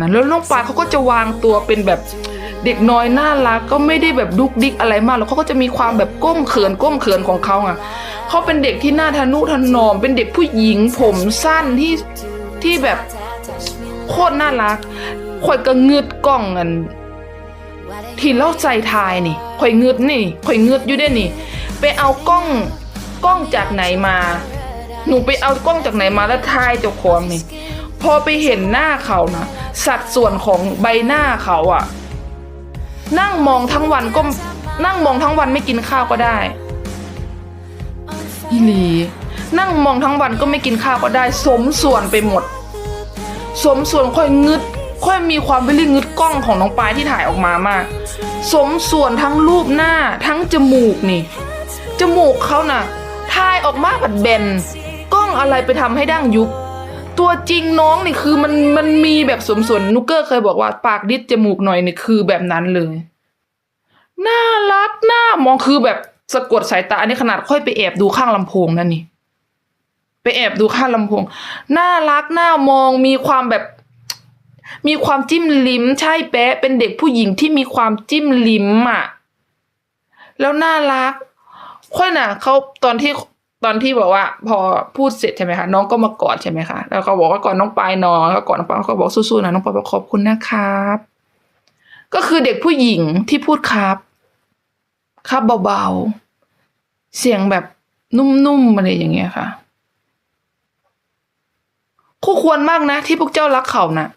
นะแล้วน้องปายเขาก็จะวางตัวเป็นแบบเด็กน้อยน่ารักก็ไม่ได้แบบดุกดิกอะไรมากแล้วเขาก็จะมีความแบบก้มเขินก้มเขินของเขาอะเขาเป็นเด็กที่น่าทะนุถนอม เป็นเด็กผู้หญิงผมสั้นที่ที่แบบโคตรน่ารักข่อยก็งึดกล้องอันที่เล่าใจทายนี่ข่อยงึดนี่ข่อยงึดอยู่เด้นี่ ไปเอากล้องกล้องจากไหนมา หนูไปเอากล้องจากไหนมาแล้วทายเจ้าของนี่ พอไปเห็นหน้าเขานะ สัดส่วนของใบหน้าเขาอะนั่งมองทั้งวันก็นั่งมองทั้งวันไม่กินข้าวก็ได้อีหลีนั่งมองทั้งวันก็ไม่กินข้าวก็ได้ สมส่วนไปหมด สมส่วนค่อยงึด ค่อยมีความวิลลี่งึดกล้องของน้องปลายที่ถ่ายออกมามาก สมส่วนทั้งรูปหน้าทั้งจมูกนี่ จมูกเขาน่ะถ่ายออกมาแบบแบนกล้องอะไรไปทำให้ดั้งยุบ ตัวจริงน้องนี่คือมันมันมีแบบสมส่วนนุกเกอร์เคยบอกว่า ปากดิดจมูกหน่อยนี่คือแบบนั้นเลย น่ารักน่ามองคือแบบสะกดสายตาอันนี้ขนาดค่อยไปแอบดูข้างลำโพงนั่นนี่ไปแอบดูข้างลำโพงน่ารักน่ามองมีความแบบ มีความจิ้มลิ้ม ใช่แป๊ะเป็นเด็กผู้หญิงที่มีความจิ้มลิ้มอะแล้วน่ารัก ค่อยน่ะเขาตอนที่ ตอนที่บอกว่า พอพูดเสร็จใช่ไหมคะน้องก็มากอดใช่ไหมคะแล้วก็บอกว่ากอดน้องปายนอนก็กอดน้องปายเขาก็บอกสู้ๆนะน้องปายบอกขอบคุณนะครับ ก็คือเด็กผู้หญิงที่พูดครับ ครับเบาๆเสียงแบบนุ่มๆอะไรอย่างเงี้ยค่ะ คู่ควรมากนะ ที่พวกเจ้ารักเขานะ